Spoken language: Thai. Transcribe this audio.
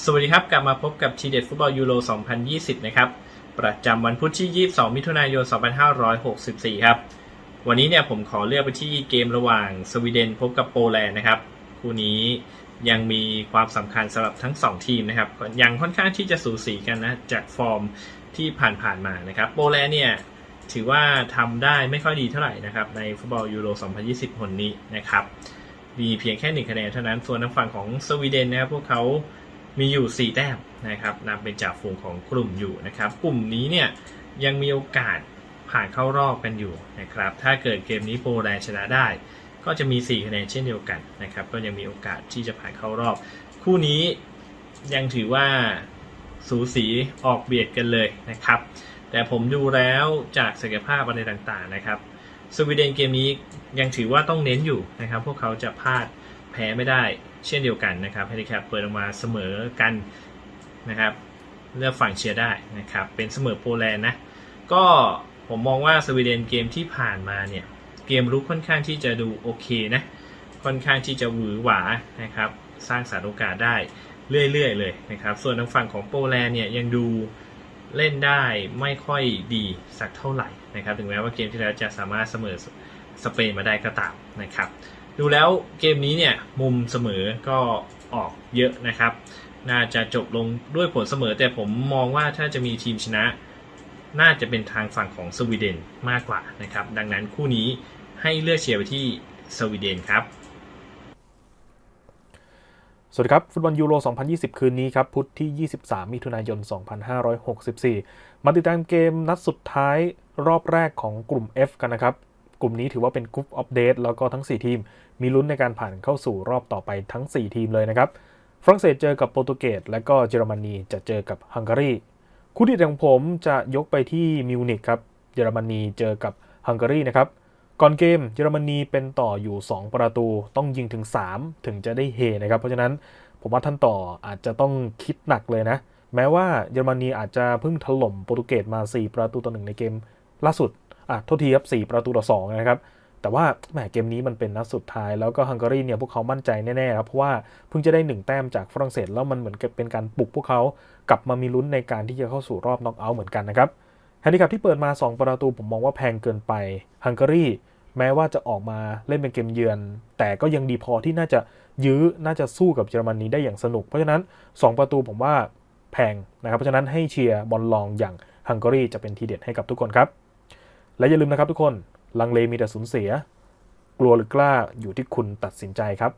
สวัสดีครับ กลับมาพบกับทีเด็ดฟุตบอลยูโร 2020 นะครับ ประจำวันพุธที่ 22 มิถุนายน 2564 ครับ วันนี้เนี่ยผมขอเลือกไปที่เกมระหว่างสวีเดนพบกับโปแลนด์นะครับ คู่นี้ยังมีความสำคัญสำหรับทั้ง 2 ทีมนะครับ ยังค่อนข้างที่จะสูสีกันนะ จากฟอร์มที่ผ่านๆมานะครับ โปแลนด์เนี่ยถือว่าทำได้ไม่ค่อยดีเท่าไหร่นะครับ ในฟุตบอลยูโร 2020คนนี้นะครับ มีเพียงแค่หนึ่งคะแนนเท่านั้น ส่วนทางฝั่งของสวีเดนนะครับพวกเขา มีอยู่ 4 แต้มนะครับนำเป็นจ่าฝูงของกลุ่มอยู่นะครับ กลุ่มนี้เนี่ยยังมีโอกาสผ่านเข้ารอบกันอยู่นะครับ ถ้าเกิดเกมนี้โปแลนด์ชนะได้ ก็จะมี 4 คะแนนเช่นเดียวกันนะครับ ก็ยังมีโอกาสที่จะผ่านเข้ารอบ คู่นี้ยังถือว่าสูสีออกเบียดกันเลยนะครับ แต่ผมดูแล้วจากศักยภาพอะไรต่างๆนะครับสวีเดนเกมนี้ยังถือว่าต้องเน้นอยู่นะครับ พวกเขาจะพลาด แพ้ไม่ได้เช่นเดียวกันนะครับเฮลิแคปเปิดออกมาเสมอกันนะครับเลือกฝั่งเชียร์ได้นะครับเป็นเสมอโปแลนด์นะก็ผมมองว่าสวีเดนเกมที่ผ่านมาเนี่ยเกมรุกค่อนข้างที่จะดูโอเคนะค่อนข้างที่จะหวือหวานะครับสร้างสารโอกาสได้เรื่อยๆเลยนะครับส่วนทางฝั่งของโปแลนด์เนี่ยยังดูเล่นได้ไม่ค่อยดีสักเท่าไหร่นะครับถึงแม้ว่าเกมที่แล้วจะสามารถเสมอสเปนมาได้ก็ตามนะครับ ดูแล้วเกมนี้เนี่ยมุมเสมอก็ออกเยอะนะครับ น่าจะจบลงด้วยผลเสมอ แต่ผมมองว่าถ้าจะมีทีมชนะ น่าจะเป็นทางฝั่งของสวีเดนมากกว่านะครับ ดังนั้นคู่นี้ให้เลือกเชียร์ไปที่สวีเดนครับสวัสดีครับฟุตบอลยูโร 2020 คืนนี้ครับ พุธที่ 23 มิถุนายน 2564 มาติดตามเกมนัดสุดท้ายรอบแรกของกลุ่ม F กันนะครับ กลุ่มนี้ถือว่าเป็นกรุ๊ปอัปเดตแล้วก็ทั้ง 4 ทีม มีลุ้นในการผ่านเข้าสู่รอบต่อไปทั้ง 4 ทีมเลยนะครับ ฝรั่งเศสเจอกับโปรตุเกสและก็เยอรมนีจะเจอกับฮังการีคู่ที่ของผมจะยกไปที่มิวนิกครับเยอรมนีเจอกับฮังการีนะครับก่อนเกมเยอรมนีเป็นต่ออยู่ 2 ประตูต้องยิงถึง 3 ถึงจะได้เฮนะครับ เพราะฉะนั้นผมว่าท่านต่ออาจจะต้องคิดหนักเลยนะ แม้ว่าเยอรมนีอาจจะเพิ่งถล่มโปรตุเกสมา 4 ประตูต่อหนึ่งในเกมล่าสุด อะโทษทีครับ4ประตูต่อ2นะครับแต่ว่าแหมเกมนี้มันเป็นนัดสุดท้ายแล้วก็ฮังการีเนี่ยพวกเขามั่นใจแน่ๆครับเพราะว่าเพิ่งจะได้ 1 แต้มจากฝรั่งเศส แล้วมันเหมือนเป็นการปลุกพวกเขากลับมามีลุ้นในการที่จะเข้าสู่รอบน็อกเอาท์เหมือนกันนะครับแฮนดิคัพที่เปิดมา 2 ประตูผมมองว่าแพงเกินไปฮังการีแม้ว่าจะออกมาเล่นเป็นเกมเยือน แต่ก็ยังดีพอที่น่าจะยื้อน่าจะสู้กับเยอรมนีได้อย่างสนุก เพราะฉะนั้น 2 ประตูผมว่าแพงนะครับเพราะฉะนั้นให้เชียร์บอลลองอย่างฮังการีจะเป็นทีเด็ดให้กับทุกคนครับ และอย่าลืมนะครับทุกคน ลังเลมีแต่สูญเสีย กลัวหรือกล้าอยู่ที่คุณตัดสินใจครับ